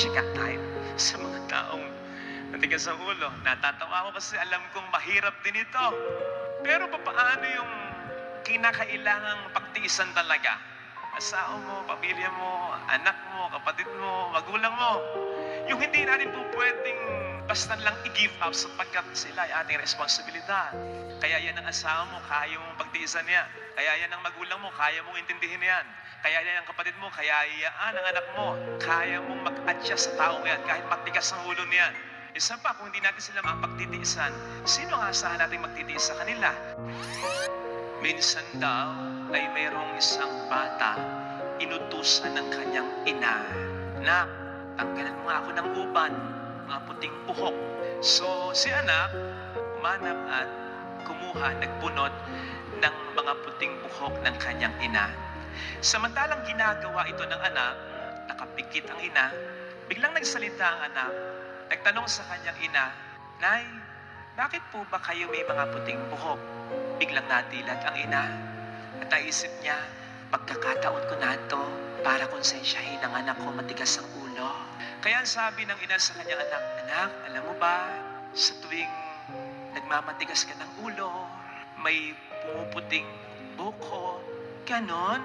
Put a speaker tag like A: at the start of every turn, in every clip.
A: matyaga tayo sa mga taong natigas ang ulo. Natatawa ako kasi alam kong mahirap din ito. Pero paano yung kinakailangang pagtiisan talaga? Asawa mo, pamilya mo, anak mo, kapatid mo, magulang mo. Yung hindi natin po pwedeng basta lang i-give up sapagkat sila ay ating responsibilidad. Kaya yan ang asawa mo, kaya mong pagtiisan yan. Kaya yan ang magulang mo, kaya mong intindihin yan. Kaya yan ang kapatid mo, kaya yan ang anak mo. Kaya mong mag-adjust sa taong yan, kahit matigas ang ulo niyan. Isa pa, kung hindi natin sila mapagtitiisan, sino ang asahan natin magtitiis sa kanila? Minsan daw ay mayroong isang bata inutusan ng kanyang ina na tanggalan mo ako ng uban, mga puting buhok. So si anak umanap at kumuha, nagbunot ng mga puting buhok ng kanyang ina. Samantalang ginagawa ito ng anak, nakapikit ang ina, biglang nagsalita ang anak, nagtanong sa kanyang ina, Nay, bakit po ba kayo may mga puting buhok? Biglang natilat ang ina at naisip niya, pagkakataon ko na ito para konsensyahin ang anak ko matigas ang. Kaya sabi ng ina sa kanyang anak, Anak, alam mo ba, sa tuwing nagmamatigas ka ng ulo, may pumuputing buko, ganon.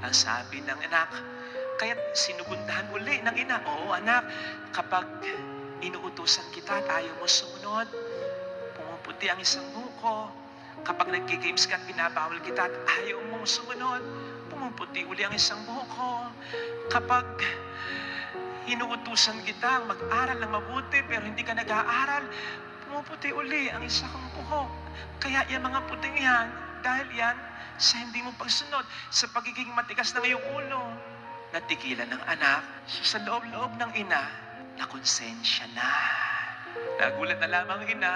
A: Ang sabi ng anak, kaya sinugundahan uli ng ina, Oo anak, kapag inuutusan kita at ayaw mo sumunod, pumuputi ang isang buko. Kapag nagki-games ka at binabawal kita at ayaw mong sumunod, pumuputi uli ang isang buko. Kapag inuutusan kita mag-aral ng mabuti pero hindi ka nag-aaral, pumuputi uli ang isang buhok. Kaya yan mga puting yan, dahil yan sa hindi mo pagsunod, sa pagiging matigas ng iyong ulo, natigilan ng anak, sa loob-loob ng ina, nakonsensya na. Nagulat na lamang ang ina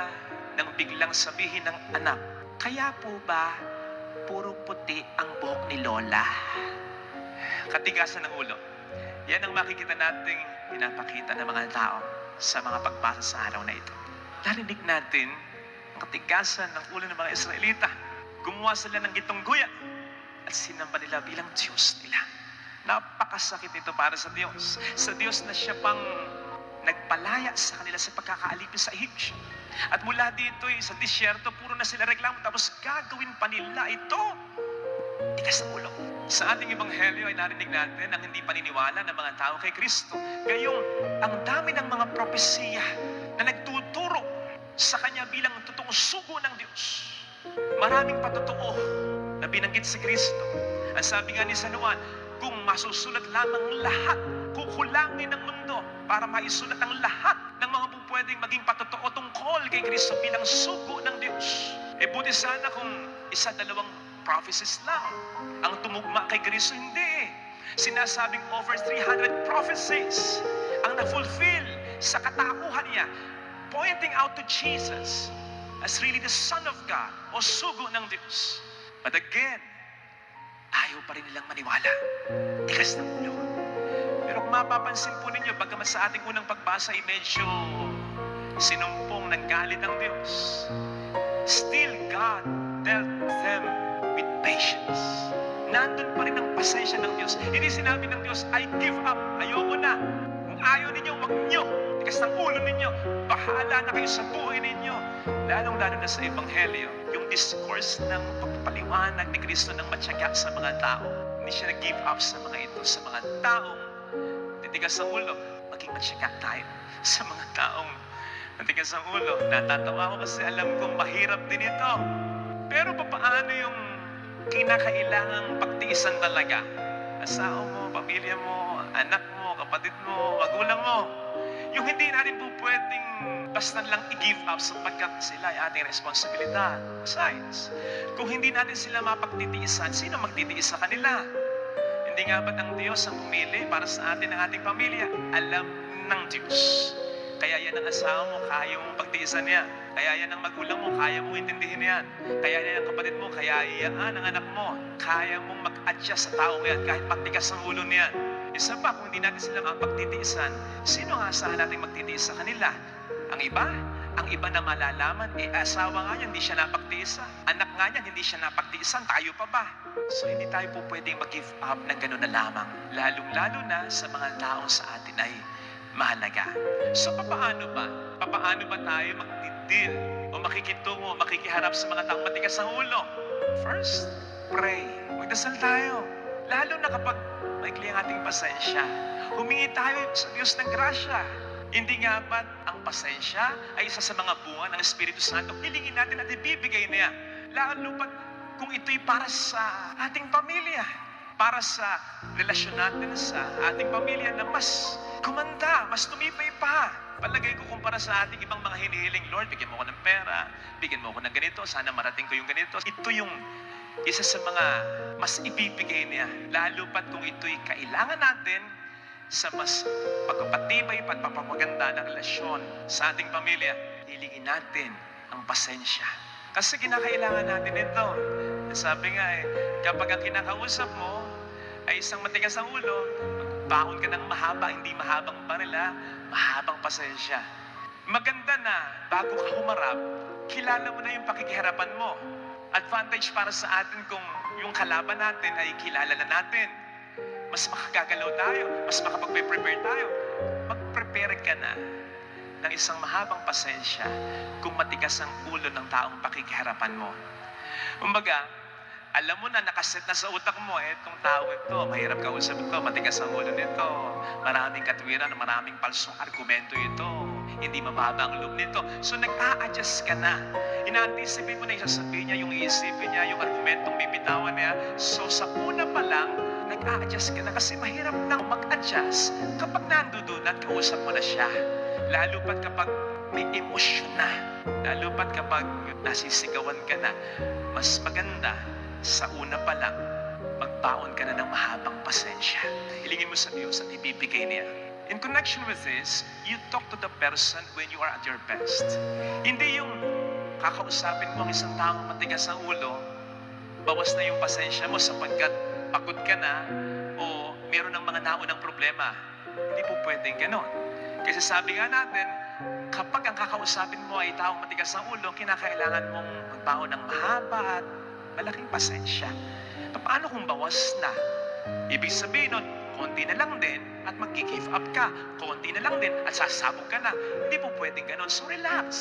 A: nang biglang sabihin ng anak, kaya po ba puro puti ang buhok ni Lola? Katigasan ng ulo. Yan ang makikita nating pinapakita ng mga tao sa mga pagbasa sa araw na ito. Narinig natin ang katigasan ng ulo ng mga Israelita. Gumawa sila ng gitong guya at sinamba nila bilang Diyos nila. Napakasakit ito para sa Diyos. Sa Diyos na siya pang nagpalaya sa kanila sa pagkakaalipin sa Egypt. At mula dito sa disyerto, puro na sila reklamo. Tapos gagawin pa nila ito. Tigas ang ulo. Sa ating ebanghelyo ay narinig natin ang hindi paniniwala ng mga tao kay Kristo. Gayong ang dami ng mga propesiya na nagtuturo sa Kanya bilang totoong sugo ng Diyos. Maraming patotoo na binanggit si Kristo. Ang sabi nga ni San Juan, kung masusulat lamang lahat, kukulangin ng mundo para maisulat ang lahat ng mga pupwedeng maging patotoo tungkol kay Kristo bilang sugo ng Diyos. E buti sana kung isa dalawang prophecies lang ang tumugma kay Kristo, hindi. Sinasabing over 300 prophecies ang na-fulfill sa katauhan niya, pointing out to Jesus as really the Son of God o sugo ng Diyos. But again, ayaw pa rin nilang maniwala. Tigas ng ulo. Pero kung mapapansin po ninyo, bagamat sa ating unang pagbasa ay medyo sinumpong ng galit ng Diyos, still God dealt them patience. Nandun pa rin ang pasensya ng Diyos. Hindi sinabi ng Diyos, I give up, ayoko na. Kung ayaw ninyo, wag nyo. Tigas ng ulo ninyo. Bahala na kayo sa buhay ninyo. Lalong-lalo na sa Ebanghelyo, yung discourse ng pagpapaliwanag ni Kristo ng matyaga sa mga tao. Hindi siya nag-give up sa mga ito, sa mga taong titigas ang ulo. Maging matyaga tayo sa mga taong natigas ang ulo. Natatawa ko kasi alam kong mahirap din ito. Pero paano yung kinakailangang pagtiisan talaga? Asawa mo, pamilya mo, anak mo, kapatid mo, magulang mo. Yung hindi natin po pwedeng basta lang i-give up sapagkat sila ay ating responsibilidad. Besides, kung hindi natin sila mapagtitiisan, sino magtitiis sa kanila? Hindi nga ba ng Diyos ang pumili para sa atin ang ating pamilya? Alam ng Diyos. Kaya yan ang asawa mo, kaya mong pagtiisan niya. Kaya yan ang magulang mo, kaya mong intindihin yan. Kaya yan ang kapatid mo, kaya yan ang anak mo. Kaya mong mag-adjust sa tao yan kahit matigas ang ulo niyan. Isa pa, kung hindi natin sila mapagtitiisan, sino ang asahan natin magtitiis sa kanila? Ang iba, ang iba na malalaman, eh asawa nga niya, hindi siya napagtiisan. Anak nga niya, hindi siya napagtiisan. Tayo pa ba? So hindi tayo po pwedeng mag-give up ng gano'n na lamang. Lalong-lalo na sa mga taong sa atin ay mahalaga. So, papaano ba? Papaano ba tayo magdidil o makikitungo, makikiharap sa mga taong matigas ang ulo? First, pray. Magdasal tayo. Lalo na kapag maikli ang ating pasensya. Humingi tayo sa Diyos ng grasya. Hindi nga ba't ang pasensya ay isa sa mga bunga ng Espiritu Santo? Hilingin natin at ibibigay niya. Lalo pat kung ito'y para sa ating pamilya, para sa relasyon natin sa ating pamilya na mas kumanda, mas tumibay pa. Palagay ko kumpara sa ating ibang mga hinihiling, Lord, bigyan mo ko ng pera, bigyan mo ko ng ganito, sana marating ko yung ganito. Ito yung isa sa mga mas ibibigay niya. Lalo pat kung ito'y kailangan natin sa mas pagpapatibay at pagpapaganda ng relasyon sa ating pamilya, hilingin natin ang pasensya. Kasi kinakailangan natin ito. Sabi nga eh, kapag ang kinakausap mo ay isang matigas ang ulo, magbaon ka ng mahaba, hindi mahabang barila, mahabang pasensya. Maganda na, bago ka humarap, kilala mo na yung pakikiharapan mo. Advantage para sa atin kung yung kalaban natin ay kilala na natin. Mas makagagalaw tayo, mas makapag-prepare tayo. Mag-prepare ka na ng isang mahabang pasensya kung matigas ang ulo ng taong pakikiharapan mo. Kumbaga, alam mo na, nakaset na sa utak mo, eh, itong tao ito, mahirap kausap ito, matigas ang ulo nito, maraming katwiran, maraming palsong argumento ito, hindi mababa ang loob nito. So, nag-a-adjust ka na. Ina-anticipate mo na yung sasabihin niya, yung iisipin niya, yung argumentong bibitawan niya. So, sa una pa lang, nag-a-adjust ka na kasi mahirap nang mag-adjust kapag nandoon at kausap mo na siya. Lalo pat kapag may emosyon na. Lalo pat kapag nasisigawan ka na. Mas maganda sa una pa lang, magbaon ka na ng mahabang pasensya. Hilingin mo sa Diyos at ibibigay niya. In connection with this, you talk to the person when you are at your best. Hindi yung kakausapin mo ang isang taong matigas ang ulo, bawas na yung pasensya mo sapagkat pagod ka na o meron ng mga naunang problema. Hindi po pwedeng ganon. Kasi sabi nga natin, kapag ang kakausapin mo ay taong matigas ang ulo, kinakailangan mong magbaon ng mahaba at malaking pasensya. Paano kung bawas na? Ibig sabihin nun, konti na lang din at mag-give up ka. Konti na lang din at sasabog ka na. Hindi po pwedeng ganun. So relax.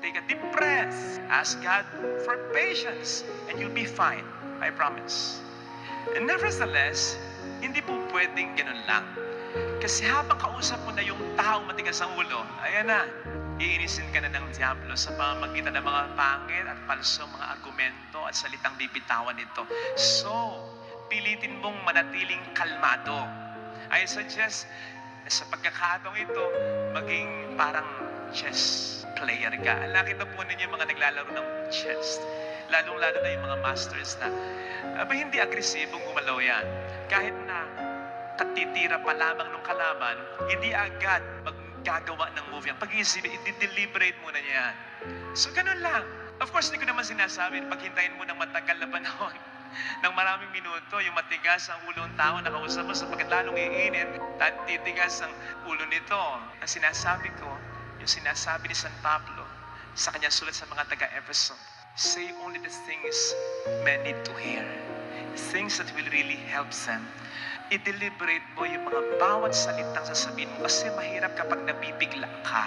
A: Take a deep breath. Ask God for patience and you'll be fine. I promise. And nevertheless, hindi po pwedeng ganun lang. Kasi habang kausap mo na yung taong matigas ang ulo, ayan na, iinisin ka na ng Diablo sa pamamagitan ng mga pangit at palsong mga argumento at salitang bibitawan nito. So, pilitin mong manatiling kalmado. I suggest, sa pagkakataong ito, maging parang chess player ka. Nakita po ninyo mga naglalaro ng chess. Lalong-lalo na yung mga masters na, aba hindi agresibong gumalaw yan. Kahit na katitira pa lamang ng kalaban, hindi agad maggagawa ng yan. Pag-iisipin, i-deliberate muna niya yan. So, ganun lang. Of course, hindi ko naman sinasabi, paghintayin mo ng matagal na panahon, ng maraming minuto, yung matigas ang ulo ng tao na kausap mo sapagkat lalong iinit at titigas ang ulo nito. Ang sinasabi ko, yung sinasabi ni San Pablo sa kanyang sulat sa mga taga-Epheso, say only the things men need to hear. Things that will really help them i-deliberate mo yung mga bawat salitang sasabihin mo kasi mahirap kapag nabibigla ka.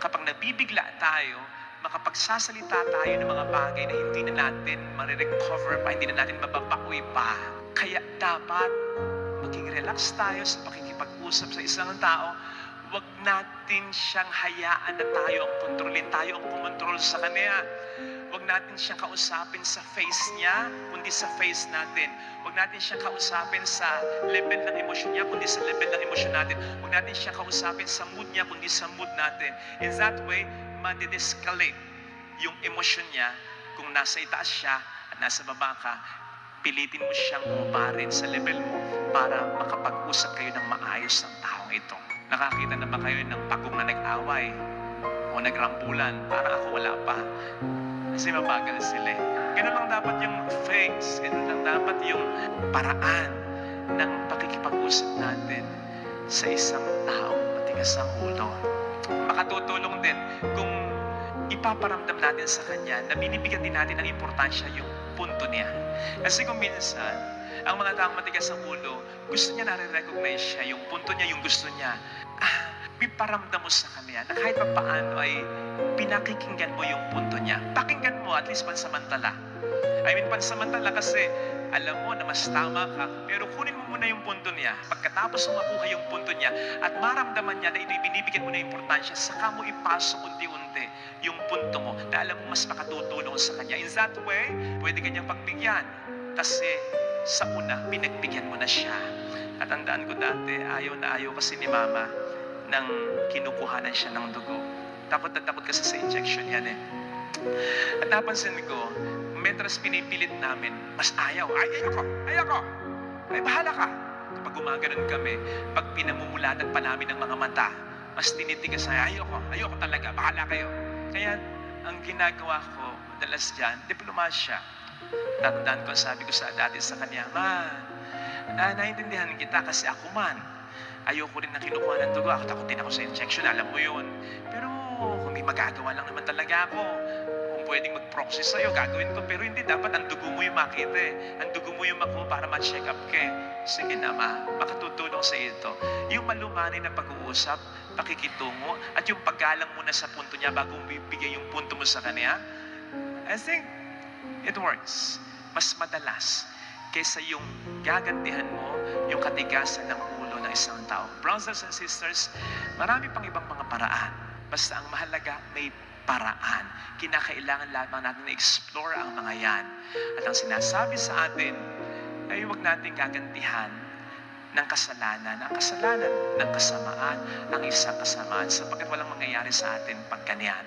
A: Kapag nabibigla tayo, makapagsasalita tayo ng mga bagay na hindi na natin marirecover pa, hindi na natin mababawi pa. Kaya dapat maging relax tayo sa pakikipag-usap sa isang tao. Huwag natin siyang hayaan na tayo ang kontrolin, tayo ang kumontrol sa kanya. Huwag natin siyang kausapin sa face niya, kundi sa face natin. Huwag natin siyang kausapin sa level ng emosyon niya, kundi sa level ng emosyon natin. Huwag natin siyang kausapin sa mood niya, kundi sa mood natin. In that way, madidescalate yung emosyon niya kung nasa itaas siya at nasa baba ka, pilitin mo siyang umarin sa level mo para makapag-usap kayo ng maayos ng taong ito. Nakakita na ba kayo ng pagong na nag-away o nagrambulan? Parang ako wala pa. Kasi mabagal sila eh. Ganun lang dapat yung face, ganun lang dapat yung paraan ng pakikipag-usap natin sa isang taong matigas ang ulo. Makatutulong din kung ipaparamdam natin sa kanya na binibigyan din natin ng importansya yung punto niya. Kasi kung minsan, Ang mga taong matigas ang ulo, gusto niya nare-recognize siya, yung punto niya, yung gusto niya. Ah, may paramdam mo sa kanya na kahit pa paano ay pinakikinggan mo yung punto niya. Pakinggan mo at least pansamantala. I mean, pansamantala kasi alam mo na mas tama ka, pero kunin mo muna yung punto niya. Pagkatapos mo makuha yung punto niya at maramdaman niya na ito'y binibigyan mo na importansya, saka mo ipasok unti-unti yung punto mo na alam mo mas makatutulong sa kanya. In that way, pwede kanyang pagbigyan. Kasi sa una, pinagbigyan mo na siya. At tandaan ko dati, ayaw na ayaw kasi ni mama nang kinukuhanan siya ng dugo. Takot na takot kasi sa injection yan eh. At napansin ko, metras pinipilit namin, mas ayaw. Ay, ayoko, ayoko. Ay, bahala ka. Kapag gumaganon kami, pag pinamumulatan pa namin ng mga mata, mas tinitigas ay, ayoko, ayoko talaga, bahala kayo. Kaya, ang ginagawa ko, madalas dyan, diplomasya. Tatandaan ko, sabi ko sa dati sa kanya, Ma, ah, naiintindihan kita kasi ako man, ayoko rin na kinukuha ng dugo. Ako takutin ako sa injection, alam mo yun. Pero kung may magagawa lang naman talaga ako, kung pwedeng mag-proxy sa'yo, gagawin ko. Pero hindi dapat ang dugo mo yung makita eh. Ang dugo mo yung makuha para ma-check up ka eh. Sige na ma, makatutulong sa ito. Yung malumanay na pag-uusap, pakikitungo, at yung paggalang muna sa punto niya bago mo bibigay yung punto mo sa kanya, I think it works. Mas madalas kaysa yung gagantihan mo yung katigasan ng ulo ng isang tao. Brothers and sisters, marami pang ibang mga paraan. Basta ang mahalaga, may paraan. Kinakailangan lamang natin na explore ang mga yan. At ang sinasabi sa atin ay huwag nating gagantihan ng kasalanan. Ang kasalanan ng kasamaan, ang isang kasamaan sapagkat walang mangyayari sa atin pag ganyan.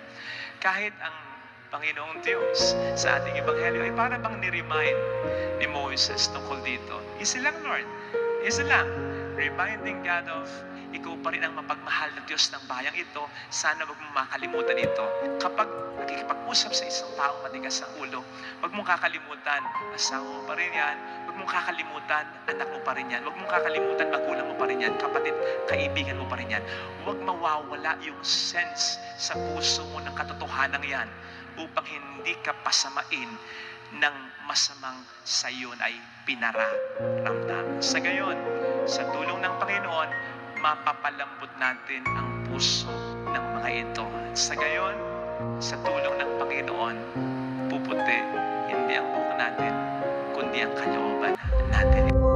A: Kahit ang Panginoong Diyos sa ating Ebanghelyo ay para bang ni-remind ni Moses tungkol dito. Easy lang, Lord. Easy lang. Reminding God of ikaw pa rin ang mapagmahal na Diyos ng bayang ito. Sana wag mong makalimutan ito. Kapag nakikipag-usap sa isang taong matigas ang ulo, wag mong kakalimutan, asawa mo pa rin yan. Wag mong kakalimutan, anak mo pa rin yan. Wag mong kakalimutan, magulang mo pa rin yan. Kapatid, kaibigan mo pa rin yan. Huwag mawawala yung sense sa puso mo ng katotohanan yan upang hindi ka pasamain ng masamang sa iyon ay pinaramdam. Sa gayon, sa tulong ng Panginoon, mapapalambot natin ang puso ng mga ito. Sa gayon, sa tulong ng Panginoon, puputi hindi ang buhok natin, kundi ang kalooban natin.